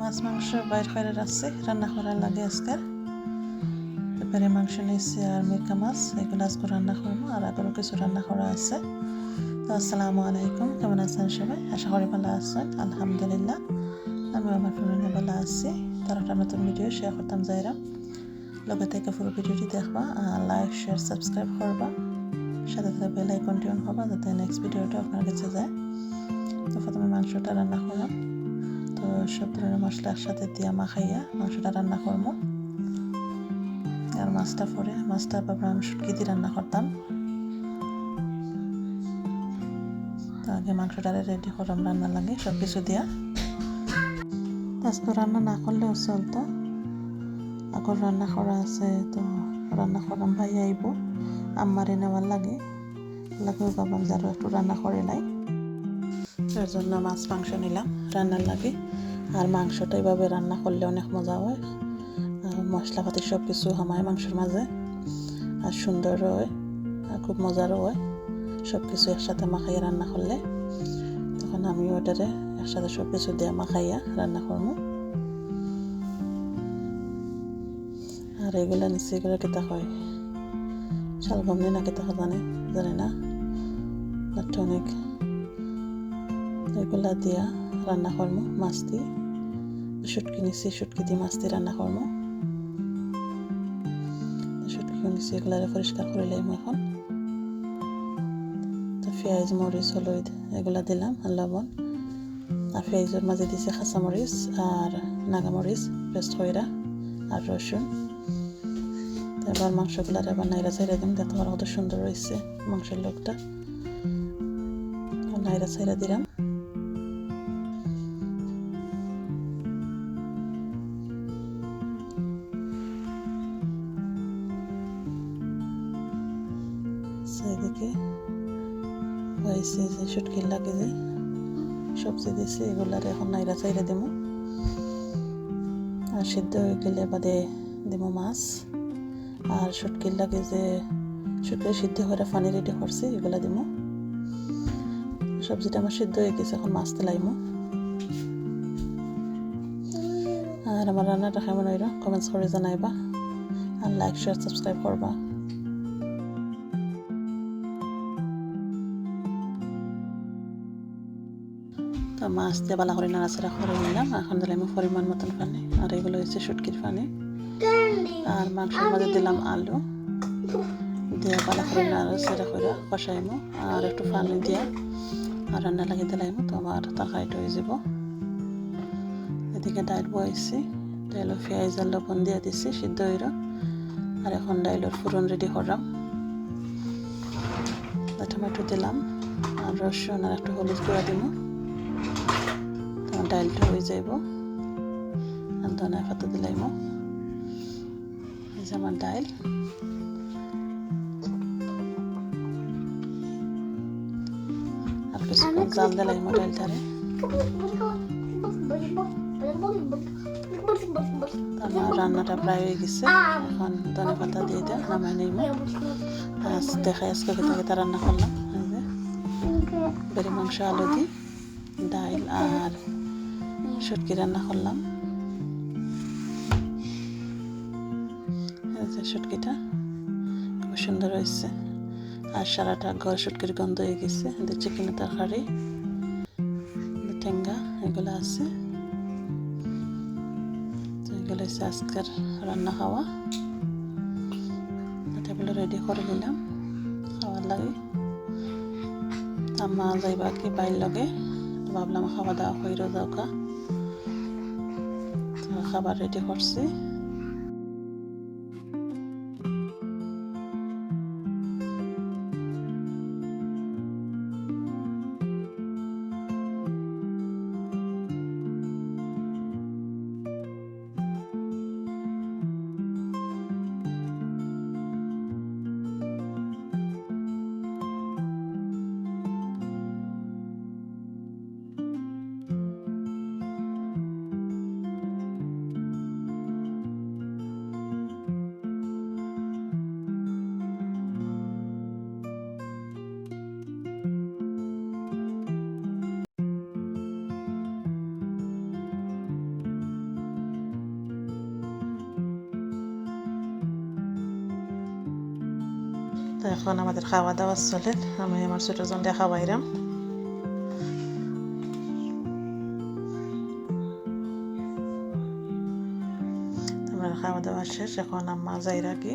মাছ, মাংস বাইর করে রাখছি। রান্না করার লাগে আজকের এবারে মাংস নিয়েছি আর মিরকা মাছ। এগুলো আজকে রান্না করব আর আগেরও কিছু রান্না করা আছে। তো আসসালামু আলাইকুম। কেমন আছেন সবাই? আশা করি ভালো আছেন। আলহামদুলিল্লাহ। আমি আমার ফ্যামিলি ভালো আছি। তার একটা নতুন ভিডিও শেয়ার করতাম যাইরা লগে থেকে পুরো ভিডিওটি দেখবা আর লাইক শেয়ার সাবস্ক্রাইব করবা। সাথে সাথে বেল আইকনটি অন করবা যাতে নেক্সট ভিডিওটা আপনার কাছে যায়। তো প্রথমে মাংসটা রান্না করলাম। তো সব ধরনের মশলা একসাথে দিয়া মাখাইয়া মাংসটা রান্না করব আর মাছটা পরে, মাছটা বাবা আমি শুটকি দিয়ে রান্না করতাম। তো আগে মাংসটা রেডি করলাম রান্না লাগে সব কিছু দিয়া। আজকে রান্না না করলেও চলতো। আগর রান্না করা আছে, তো রান্না করাম ভাই আইব। আম্মারে নেওয়ার লাগে। লাগেও বাবা যারও একটু রান্না করে লাই। তার জন্য মাছ মাংস নিলাম রান্নার লাগে। আর মাংসটা এভাবে রান্না করলে অনেক মজা হয়। মশলাপাতি সব কিছু হামায় মাংসের মাঝে। আর সুন্দর হয়, আর খুব মজারও হয় সব কিছু একসাথে মাখাইয়া রান্না করলে। তখন আমি ওটারে একসাথে সব কিছু দিয়ে মাখাইয়া রান্না করব। আর এগুলা নিচে এগুলো কেতা হয়। শালগম না কেতা জানে? জানে না? অনেক। এগুলা দিয়া রান্না করব মাছ দিয়ে শুটকি নিছি, শুটকি দিয়ে মাছ দিয়ে রান্না করব শুটকি নিছি, এগুলারে পরিষ্কার করে লাইম এখন। তো পেঁয়াজ, মরিচ, হলুদ, এগুলা দিলাম, আর লবণ। আর পেঁয়াজের মাঝে দিছে কাঁচামরিচ আর নাগামরিচ পেস্ট কইরা, আর রসুন। এবার মাংসগুলার এবার নাইরা চাইরা দিম, দেখতে পারো কত সুন্দর হয়েছে মাংসের লোকটা। নাইরা চাইরা দিলাম। সেদিকে হয়েছে যে শুটকির লাগে যে সবজি দিয়েছি এগুলার এখন নাইরা চাইরা দিব আর সিদ্ধ হয়ে গেলে বাদে দিব মাছ। আর শুটকির লাগে যে শুটকি সিদ্ধ করে পানি রেডি করছি, এগুলা দিব সবজিটা আমার সিদ্ধ হয়ে গেছে, এখন মাছ তেলাইমো। আর আমার রান্নাটা কেমন হইল? কমেন্টস করে জানাইবা। আর লাইক শেয়ার সাবস্ক্রাইব করবা। তো মাছ দিয়ে বালা করে নাড়াচাড়া করে নিলাম। এখন দিলাম পরিমাণ মতন পানি। আর এগুলো হচ্ছে শুটকির পানি। আর মাংসের মধ্যে দিলাম আলু। দিয়ে বালা করে নাড়াচাড়া করে কষাইমো। আর একটু পানি দিয়া আর রান্না লাগিয়ে দিলাইমো। তো আমার তরকারিটা হয়ে যাব। এদিকে ডাইল বয়েছি। ডাইল, পেঁয়াজ আর লবণ দিয়ে দিছি সিদ্ধ হইল। আর এখন ডাইলের ফুরন রেডি করলাম। টমেটো দিলাম। আর রসুন আর একটু হলুদ গুঁড়া দিব তখন ডাইলটা হয়ে যাইব। আর ধনে পাতা দিলাইম এই যে আমার ডাইল আর কিছুক্ষণ জাল দিলাইম ডাইলটারে আমার রান্নাটা প্রায় হয়ে গেছে। এখন ধনে পাতা দিয়ে দেয় নামাই নিব আজ দেখাই আজকে কেতা কেতা রান্না করলাম। বেরি মাংস আলু দি ডাইল আর শুটকি রান্না করলাম। শুটকিটা খুব সুন্দর হয়েছে। আর সারাটা ঘর শুটকির গন্ধ হয়ে গেছে। চিকেন তরকারি ঠেঙ্গা, এগুলো আছে। এগুলো হচ্ছে আজকের রান্না খাওয়া। টেবিল রেডি করে নিলাম। খাওয়ার লাগে। আম্মা যাইবা কি বাইর লগে। ভাবলাম খাওয়া দাওয়া হইর যাওকা খাবার রেডি করছি। তো এখন আমাদের খাওয়া দাওয়া চলে। আমি আমার ছোটো জন দেখা আমরা খাওয়া দাওয়া শেষ, এখন আম্মা যাই কি